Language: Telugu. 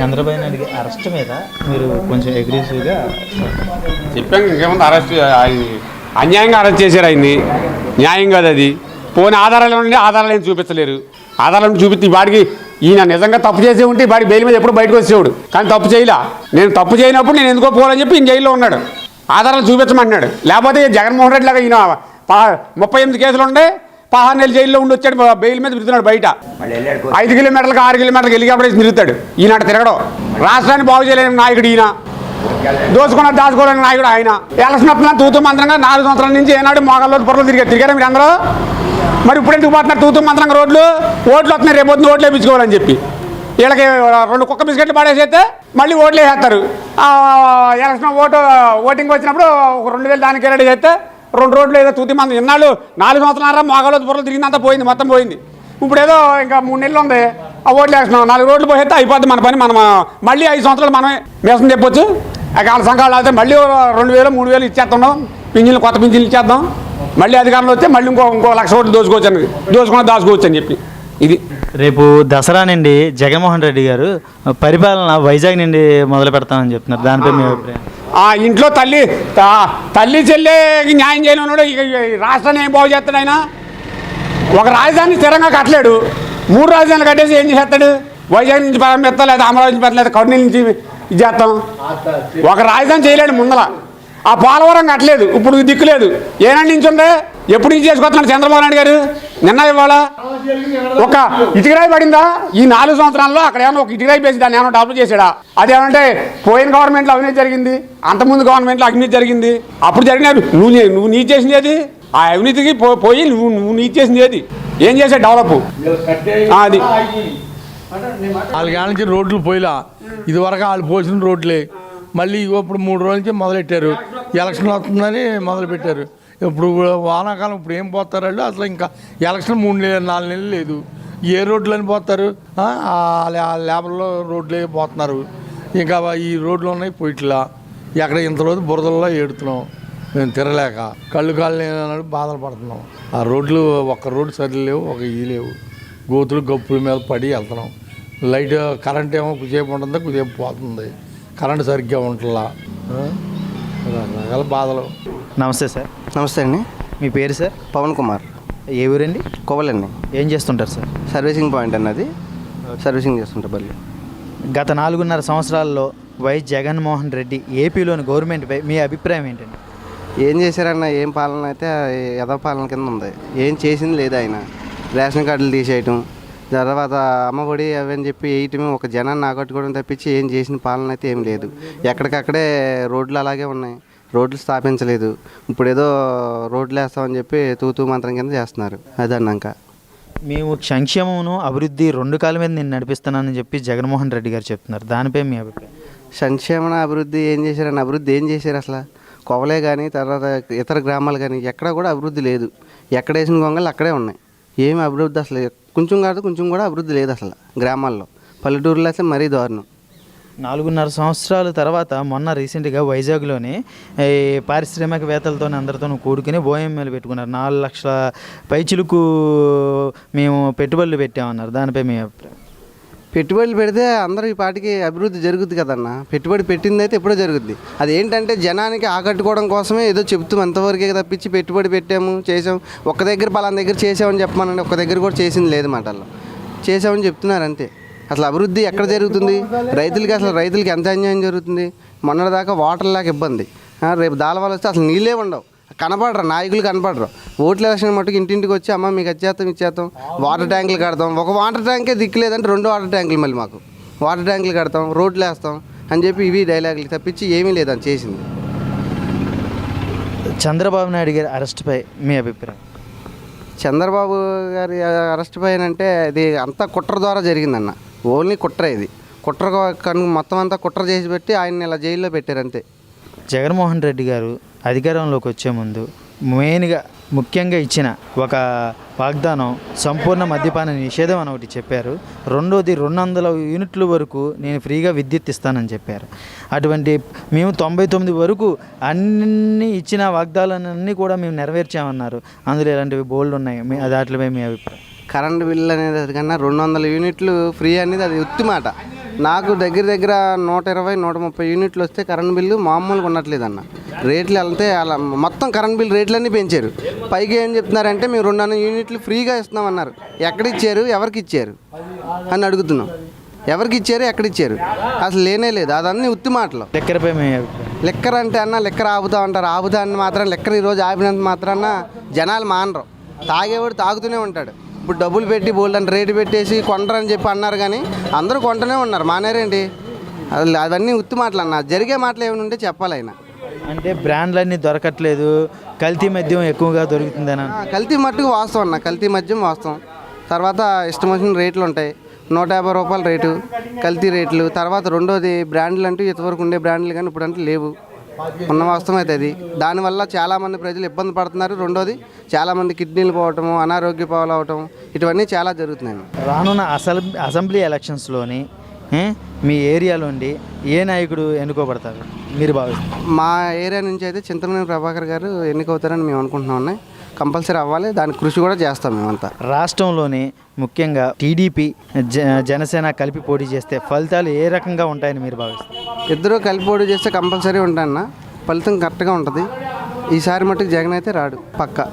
చంద్రబాబు నాయుడు అరెస్ట్ మీద మీరు కొంచెం అగ్రెసివ్గా చెప్పాను ఇంకేముంది అరెస్ట్ ఆయన్ని అన్యాయంగా అరెస్ట్ చేశారు ఆయన్ని. న్యాయం కాదు అది. పోనీ ఆధారాలు ఉండి ఆధారాలు ఏం చూపించలేరు. ఆధారాలను చూపించి వాడికి ఈయన నిజంగా తప్పు చేసే ఉంటే వాడి బెయిల్ మీద ఎప్పుడు బయటకు వచ్చేవాడు. కానీ తప్పు చేయలే. నేను తప్పు చేయనప్పుడు నేను ఎందుకో పోవాలని చెప్పి ఈయన జైల్లో ఉన్నాడు. ఆధారాలు చూపించమన్నాడు. లేకపోతే జగన్మోహన్ రెడ్డి లాగా ఈయన ముప్పై ఎనిమిది కేసులు ఉండే పదహారు నెలలు జైల్లో ఉండి వచ్చాడు బెయిల్ మీద తిరుగుతున్నాడు బయట. ఐదు కిలోమీటర్లకు ఆరు కిలోమీటర్లకు హెలికాప్టర్ తిరుగుతాడు. ఈనాడు తిరగడం. రాష్ట్రాన్ని బాగు చేయలేని నాయకుడు ఈయన. దోచుకున్న దాచుకోలేని నాయకుడు ఆయన. ఎలక్షన్ వస్తున్నా తూతు మంత్రంగా నాలుగు సంవత్సరాల నుంచి ఏనాడు మోగల్లో పొరలు తిరిగారు. తిరిగారా మీరు అందరూ మరి ఇప్పుడు ఎందుకు పోతున్నారు తూతు మంత్రంగా రోడ్లు? ఓట్లు వస్తున్నాయి రేపు పొద్దున్న ఓట్లు వేయించుకోవాలని చెప్పి. వీళ్ళకి రెండు కుక్క బిస్కెట్లు పడేసేస్తే మళ్ళీ ఓట్లు వేసేస్తారు. ఎలక్షన్ ఓటు ఓటింగ్ వచ్చినప్పుడు ఒక రెండు వేలు దానికి రెడీ చేస్తే రెండు రోడ్లు ఏదో తూతి మంది. ఇన్నాళ్ళు నాలుగు సంవత్సరాల మోగల్లో బుర్రలు తిరిగిందంతా పోయింది మొత్తం పోయింది. ఇప్పుడు ఏదో ఇంకా మూడు నెలలు ఉంది ఆ ఓట్లు వేస్తున్నాం. నాలుగు రోడ్లు పోయితే అయిపోద్ది మన పని మనం మళ్ళీ ఐదు సంవత్సరాలు మనమే మేసం చెప్పొచ్చు. ఆ సంఘాలు అయితే మళ్ళీ రెండు వేలు మూడు వేలు ఇచ్చేస్తున్నాం. పింఛన్లు కొత్త పింఛన్లు ఇచ్చేద్దాం. మళ్ళీ అధికారంలో వస్తే మళ్ళీ ఇంకో ఇంకో లక్ష ఓట్లు దోచుకోవచ్చు అని దోచుకున్న దాచుకోవచ్చు అని చెప్పి. ఇది. రేపు దసరా నుండి జగన్మోహన్ రెడ్డి గారు పరిపాలన వైజాగ్ నుండి మొదలు పెడతామని చెప్తున్నారు. దానిపై మీ అభిప్రాయం? ఆ ఇంట్లో తల్లి తల్లి చెల్లికి న్యాయం చేయనున్నాడు ఇక ఈ రాష్ట్రాన్ని ఏం బాగు చేస్తాడు ఆయన? ఒక రాజధాని స్థిరంగా కట్టలేడు. మూడు రాజధానులు కట్టేసి ఏం చేస్తాడు? వైజాగ్ నుంచి ప్రారంభిస్తా లేదా అమరావతి నుంచి పెట్టలేదు కర్నూలు నుంచి ఇది చేస్తాం. ఒక రాజధాని చేయలేడు ముందల. ఆ పోలవరం కట్టలేదు. ఇప్పుడు దిక్కులేదు. ఏనాడు నుంచి ఉండే ఎప్పుడు నుంచి చేసుకొస్తున్నాడు చంద్రబాబు నాయుడు గారు? నిన్న ఇవాళ ఒక ఇటుకరాయి పడిందా? ఈ నాలుగు సంవత్సరాల్లో అక్కడ ఏమైనా ఒక ఇటుకరాయి వేసి దాన్ని ఏమైనా డెవలప్ చేశాడా? అదేమంటే పోయిన గవర్నమెంట్లో అవినీతి జరిగింది అంతకుముందు గవర్నమెంట్లో అవినీతి జరిగింది. అప్పుడు జరిగిన నువ్వు నువ్వు నీ చేసింది ఏది? ఆ అవినీతికి పో- పోయి నువ్వు నువ్వు నీ చేసింది ఏది? ఏం చేసా డెవలప్? అది. నాలుగేళ్ళ నుంచి రోడ్లు పోయిలా. ఇదివరకు వాళ్ళు పోసిన రోడ్లే. మళ్ళీ ఇప్పుడు మూడు రోజుల నుంచి మొదలెట్టారు. ఎలక్షన్ వస్తుందని మొదలుపెట్టారు. ఇప్పుడు వానాకాలం ఇప్పుడు ఏం పోతారు వాళ్ళు? అసలు ఇంకా ఎలక్షన్ మూడు నెలలు నాలుగు నెలలు లేదు. ఏ రోడ్లు అని పోతారు? ఆ, లేబర్లో రోడ్లే పోతున్నారు. ఇంకా ఈ రోడ్లు ఉన్నాయి పోయిట్లా. ఎక్కడ ఇంతలోదు బురదల్లో ఏడుతున్నాం. మేము తిరగలేక. కళ్ళు కాళ్ళు లేనన్నాడు బాధలు పడుతున్నాం. ఆ రోడ్లు ఒక్క రోడ్డు సరి లేవు ఒక ఇది లేవు. గోతులు గప్పుల మీద పడి వెళ్తున్నాం. లైట్ కరెంట్ ఏమో కుసేపు ఉంటుంది కుసేపు పోతుంది. కరెంట్ సరిగ్గా ఉంటుందా రకరకాల బాధలు. నమస్తే సార్. నమస్తే అండి. మీ పేరు సార్? పవన్ కుమార్. ఏ ఊరండి? కోవలండి ఏం చేస్తుంటారు సార్? సర్వీసింగ్ పాయింట్ అన్నది. సర్వీసింగ్ చేస్తుంటా బల్లి. గత నాలుగున్నర సంవత్సరాల్లో వైఎస్ జగన్మోహన్ రెడ్డి ఏపీలోని గవర్నమెంట్పై మీ అభిప్రాయం ఏంటండి? ఏం చేశారన్న ఏం పాలన అయితే యథ పాలన కింద ఉంది. ఏం చేసింది లేదు ఆయన. రేషన్ కార్డులు తీసేయటం తర్వాత అమ్మఒడి అవి అని చెప్పి వేయటం ఒక జనాన్ని ఆకట్టుకోవడం తప్పించి ఏం చేసిన పాలన అయితే ఏం లేదు. ఎక్కడికక్కడే రోడ్లు అలాగే ఉన్నాయి. రోడ్లు స్థాపించలేదు. ఇప్పుడు ఏదో రోడ్లు వేస్తామని చెప్పి తూతూ మంత్రం కింద చేస్తున్నారు. అదన్నాక మేము సంక్షేమమును అభివృద్ధి రెండు కాళ్ళ మీద నేను నడిపిస్తున్నానని చెప్పి జగన్మోహన్ రెడ్డి గారు చెప్తున్నారు. దానిపై మీ అభిప్రాయం? సంక్షేమన అభివృద్ధి ఏం చేశారని అభివృద్ధి ఏం చేశారు అసలు? కొవలే కానీ తర్వాత ఇతర గ్రామాలు కానీ ఎక్కడ కూడా అభివృద్ధి లేదు. ఎక్కడ వేసిన గొంగలు అక్కడే ఉన్నాయి. ఏమి అభివృద్ధి అసలు? కొంచెం కాదు కొంచెం కూడా అభివృద్ధి లేదు అసలు గ్రామాల్లో. పల్లెటూరులో అయితే మరీ దారుణం. నాలుగున్నర సంవత్సరాల తర్వాత మొన్న రీసెంట్గా వైజాగ్లోని పారిశ్రామికవేత్తలతో అందరితో కూడుకుని ఓఎంఎల్ పెట్టుకున్నారు. నాలుగు లక్షల పైచిలుకు మేము పెట్టుబడులు పెట్టామన్నారు. దానిపై మీ అభిప్రాయం? పెట్టుబడులు పెడితే అందరూ ఈ పాటికి అభివృద్ధి జరుగుద్ది కదన్న. పెట్టుబడి పెట్టింది అయితే ఎప్పుడో జరుగుద్ది. అది ఏంటంటే జనానికి ఆకట్టుకోవడం కోసమే ఏదో చెప్తాం అంతవరకే తప్పించి పెట్టుబడి పెట్టాము చేసాం ఒక్క దగ్గర పలానా దగ్గర చేసామని చెప్పమనండి. ఒక్క దగ్గర కూడా చేసింది లేదు మాటల్లో. చేసామని చెప్తున్నారు అంతే. అసలు అభివృద్ధి ఎక్కడ జరుగుతుంది? రైతులకి అసలు రైతులకి ఎంత అన్యాయం జరుగుతుంది? మొన్నటిదాకా వాటర్ లేక ఇబ్బంది. రేపు దాలవాళ్ళు వస్తే అసలు నీళ్ళే ఉండవు. కనపడరు నాయకులు కనపడరు. ఓట్ల ఎలక్షన్ మట్టుకు ఇంటింటికి వచ్చి అమ్మ మీకు వచ్చేస్తాం ఇచ్చేస్తాం వాటర్ ట్యాంకులు కడతాం. ఒక వాటర్ ట్యాంకే దిక్కులేదంటే రెండు వాటర్ ట్యాంకులు మళ్ళీ మాకు. వాటర్ ట్యాంకులు కడతాం రోడ్లు వేస్తాం అని చెప్పి ఇవి డైలాగులు తప్పించి ఏమీ లేదని చేసింది. చంద్రబాబు నాయుడు గారి అరెస్ట్పై మీ అభిప్రాయం? చంద్రబాబు గారి అరెస్ట్ పైన అంటే ఇది అంతా కుట్ర ద్వారా జరిగిందన్న. ఓన్లీ కుట్ర ఇది. కుట్ర కను మొత్తం అంతా కుట్ర చేసి పెట్టి ఆయన ఇలా జైల్లో పెట్టారు అంతే. జగన్మోహన్ రెడ్డి గారు అధికారంలోకి వచ్చే ముందు మెయిన్గా ముఖ్యంగా ఇచ్చిన ఒక వాగ్దానం సంపూర్ణ మద్యపాన నిషేధం అని ఒకటి చెప్పారు. రెండోది రెండు వందల యూనిట్ల వరకు నేను ఫ్రీగా విద్యుత్ ఇస్తానని చెప్పారు. అటువంటి మేము తొంభై తొమ్మిది వరకు అన్ని ఇచ్చిన వాగ్దానాలన్నీ కూడా మేము నెరవేర్చామన్నారు. అందులో ఇలాంటివి బోల్డ్ ఉన్నాయి? మీ దాటిపై మీ అభిప్రాయం? కరెంట్ బిల్ అనేది అది కన్నా రెండు వందల యూనిట్లు ఫ్రీ అనేది అది ఉత్తి మాట. నాకు దగ్గర దగ్గర నూట ఇరవై నూట ముప్పై యూనిట్లు వస్తే కరెంట్ బిల్లు మామూలుగా ఉండట్లేదన్న రేట్లు వెళ్తే అలా మొత్తం కరెంట్ బిల్ రేట్లన్నీ పెంచారు. పైకి ఏం చెప్తున్నారంటే మేము రెండు వందల యూనిట్లు ఫ్రీగా ఇస్తున్నామన్నారు. ఎక్కడ ఇచ్చారు? ఎవరికి ఇచ్చారు? అని అడుగుతున్నాం. ఎవరికి ఇచ్చారు? ఎక్కడ ఇచ్చారు? అసలు లేనే లేదు. అదన్నీ ఉత్తి మాటలు. లెక్కరపై లెక్కర్ అంటే అన్న లెక్కర ఆపుతా ఉంటారు. ఆపుతా అని మాత్రం లెక్కర ఈరోజు ఆపినంత మాత్రాన జనాలు మానరు. తాగేవాడు తాగుతూనే ఉంటాడు. ఇప్పుడు డబ్బులు పెట్టి బోల్డ్ రేటు పెట్టేసి కొంటారని చెప్పి అన్నారు కానీ అందరూ కొంటూనే ఉన్నారు. మానేరేంటి? అది అవన్నీ ఉత్తి మాటలు అన్న. జరిగే మాటలు ఏమైనా ఉంటే చెప్పాలి ఆయన. అంటే బ్రాండ్లన్నీ దొరకట్లేదు. కల్తీ మద్యం ఎక్కువగా దొరుకుతుందనా కల్తీ మట్టుకు వాస్తవం అన్న. కల్తీ మద్యం వాస్తవం. తర్వాత ఇష్టం వచ్చిన రేట్లు ఉంటాయి. నూట యాభై రూపాయల రేటు కల్తీ రేట్లు. తర్వాత రెండోది బ్రాండ్లు అంటూ ఇంతవరకు ఉండే బ్రాండ్లు కానీ ఇప్పుడు అంటే లేవు. ఉన్న వాస్తవం అయితే అది. దానివల్ల చాలామంది ప్రజలు ఇబ్బంది పడుతున్నారు. రెండోది చాలామంది కిడ్నీలు పోవటము అనారోగ్య పాలు అవటం ఇటువన్నీ చాలా జరుగుతున్నాయి. రానున్న అసెం అసెంబ్లీ ఎలక్షన్స్లోని మీ ఏరియాలోండి ఏ నాయకుడు ఎన్నుకోబడతారు? మీరు భావిస్తారు మా ఏరియా నుంచి అయితే చింతమనేని ప్రభాకర్ గారు ఎన్నికవుతారని మేము అనుకుంటున్నాం ఉన్నాయి కంపల్సరీ అవ్వాలి. దాని కృషి కూడా చేస్తాం మేమంతా. రాష్ట్రంలోని ముఖ్యంగా టీడీపీ జనసేన కలిపి పోటీ చేస్తే ఫలితాలు ఏ రకంగా ఉంటాయని మీరు భావిస్తారు? ఇద్దరు కలిపి పోటీ చేస్తే కంపల్సరీ ఉంటాయన్న. ఫలితం కరెక్ట్గా ఉంటుంది. ఈసారి మట్టుకు జగన్ అయితే రాడు పక్క.